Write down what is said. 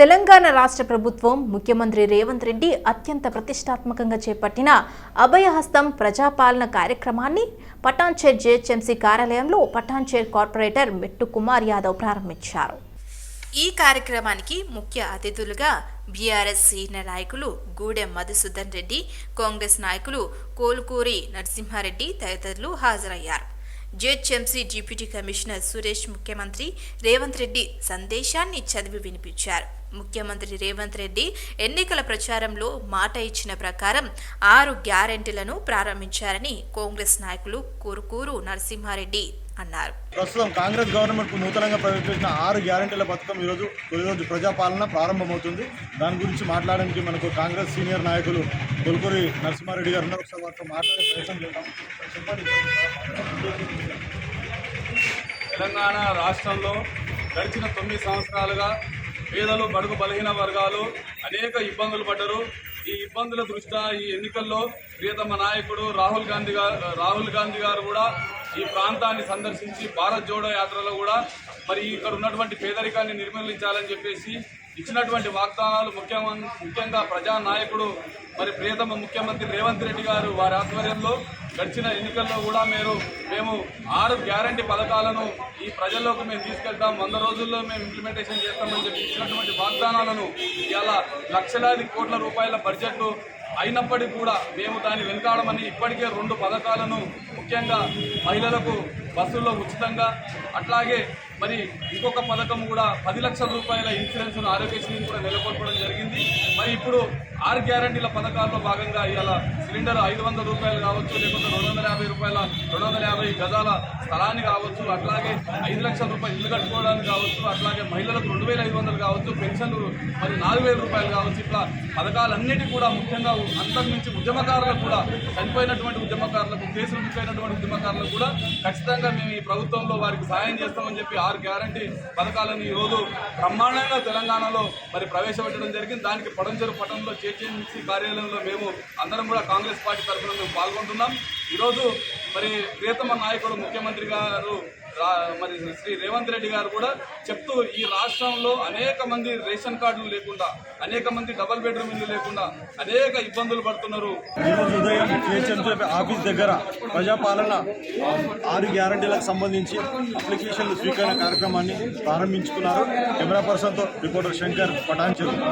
తెలంగాణ రాష్ట్ర ప్రభుత్వం ముఖ్యమంత్రి రేవంత్ రెడ్డి అత్యంత ప్రతిష్టాత్మకంగా చేపట్టిన అభయహస్తం ప్రజాపాలన కార్యక్రమాన్ని పటాన్చేర్ జేహెచ్ఎంసీ కార్యాలయంలో పటాన్చేర్ కార్పొరేటర్ మెట్టు కుమార్ యాదవ్ ప్రారంభించారు. ఈ కార్యక్రమానికి ముఖ్య అతిథులుగా బీఆర్ఎస్ సీనియర్ నాయకులు గూడెం మధుసూదన్ రెడ్డి కాంగ్రెస్ నాయకులు కోలుకూరి నరసింహారెడ్డి తదితరులు హాజరయ్యారు. జిహెచ్ఎంసీ డిప్యూటీ కమిషనర్ సురేష్ ముఖ్యమంత్రి రేవంత్ రెడ్డి సందేశాన్ని చదివి వినిపించారు. ముఖ్యమంత్రి రేవంత్ రెడ్డి ఎన్నికల ప్రచారంలో మాట ఇచ్చిన ప్రకారం ఆరు గ్యారెంటీలను ప్రారంభించారని కాంగ్రెస్ నాయకులు కూరుకూరు నరసింహారెడ్డి అన్నారు. ప్రస్తుతం కాంగ్రెస్ గవర్నమెంట్ నూతనంగా ప్రవేశపెట్టిన ఆరు గ్యారంటీల పథకం ఈరోజు ఈరోజు ప్రజాపాలన ప్రారంభమవుతుంది. దాని గురించి మాట్లాడడానికి మనకు కాంగ్రెస్ సీనియర్ నాయకులు కొలుకూరి నరసింహారెడ్డి గారు ఉన్నారు. ఒకసారి వారితో మాట్లాడే ప్రయత్నం చేద్దాం. తెలంగాణ రాష్ట్రంలో గడిచిన తొమ్మిది సంవత్సరాలుగా పేదలు బడుగు బలహీన వర్గాలు అనేక ఇబ్బందులు పడ్డరు. ఈ ఇబ్బందుల దృష్ట్యా ఈ ఎన్నికల్లో ప్రియతమ నాయకుడు రాహుల్ గాంధీ గారు రాహుల్ గాంధీ గారు కూడా ఈ ప్రాంతాన్ని సందర్శించి భారత్ జోడో యాత్రలో కూడా మరి ఇక్కడ ఉన్నటువంటి పేదరికాన్ని నిర్మూలించాలని చెప్పేసి ఇచ్చినటువంటి వాగ్దానాలు ముఖ్యమ ముఖ్యంగా ప్రజా నాయకుడు మరి ప్రియతమ ముఖ్యమంత్రి రేవంత్ రెడ్డి గారు వారి ఆధ్వర్యంలో గడిచిన ఎన్నికల్లో కూడా మీరు మేము ఆరు గ్యారంటీ పథకాలను ఈ ప్రజల్లోకి మేము తీసుకెళ్తాం. వంద రోజుల్లో మేము ఇంప్లిమెంటేషన్ చేస్తామని చెప్పి ఇచ్చినటువంటి వాగ్దానాలను ఇలా లక్షలాది కోట్ల రూపాయల బడ్జెట్ అయినప్పటికీ కూడా మేము దాన్ని వెనకాడమని ఇప్పటికే రెండు పథకాలను ముఖ్యంగా మహిళలకు బస్సుల్లో ఉచితంగా అట్లాగే మరి ఇంకొక పథకం కూడా పది లక్షల రూపాయల ఇన్సూరెన్స్ను ఆరోగ్యశ్రీని కూడా నెలకొల్పడం జరిగింది. మరి ఇప్పుడు ఆరు గ్యారంటీల పథకాల్లో భాగంగా ఇవాళ సిలిండర్ ఐదు వందల రూపాయలు కావచ్చు లేకపోతే రెండు వందల యాభై రూపాయల రెండు వందల యాభై గజాల స్థలాన్ని కావచ్చు అట్లాగే ఐదు లక్షల రూపాయలు ఇల్లు కట్టుకోవడానికి కావచ్చు అట్లాగే మహిళలకు రెండు వేల ఐదు వందలు కావచ్చు పెన్షన్లు మరి నాలుగు వేల రూపాయలు కావచ్చు ఇట్లా పథకాలన్నిటి కూడా ముఖ్యంగా అంతర్మించి ఉద్యమకారులకు కూడా చనిపోయినటువంటి ఉద్యమకారులకు కేసులు ముఖ్యమైనటువంటి ఉద్యమకారులకు కూడా ఖచ్చితంగా మేము ఈ ప్రభుత్వంలో వారికి సాయం చేస్తామని చెప్పి ఆరు గ్యారంటీ పథకాలను ఈ రోజు బ్రహ్మాండంగా తెలంగాణలో మరి ప్రవేశపెట్టడం జరిగింది. దానికి పడంచెరు పట్టణంలో జేజేఎంసీ కార్యాలయంలో మేము అందరం కూడా కాంగ్రెస్ పార్టీ తరఫున మేము పాల్గొంటున్నాం. ఈరోజు మరి ప్రియతమ నాయకుడు ముఖ్యమంత్రి గారు రా- మరి శ్రీ రేవంత్ రెడ్డి గారు కూడా చెప్తూ ఈ రాష్ట్రంలో అనేక మంది రేషన్ కార్డులు లేకుండా అనేక మంది డబల్ బెడ్రూమ్ ఇల్లు లేకుండా అనేక ఇబ్బందులు పడుతున్నారు. ఈరోజు ఉదయం జిహెచ్ఎంసీ ఆఫీస్ దగ్గర ప్రజాపాలన ఆరు గ్యారంటీలకు సంబంధించి అప్లికేషన్లు స్వీకరణ కార్యక్రమాన్ని ప్రారంభించుకున్నారు. కెమెరా పర్సన్తో రిపోర్టర్ శంకర్ పటాన్చెరు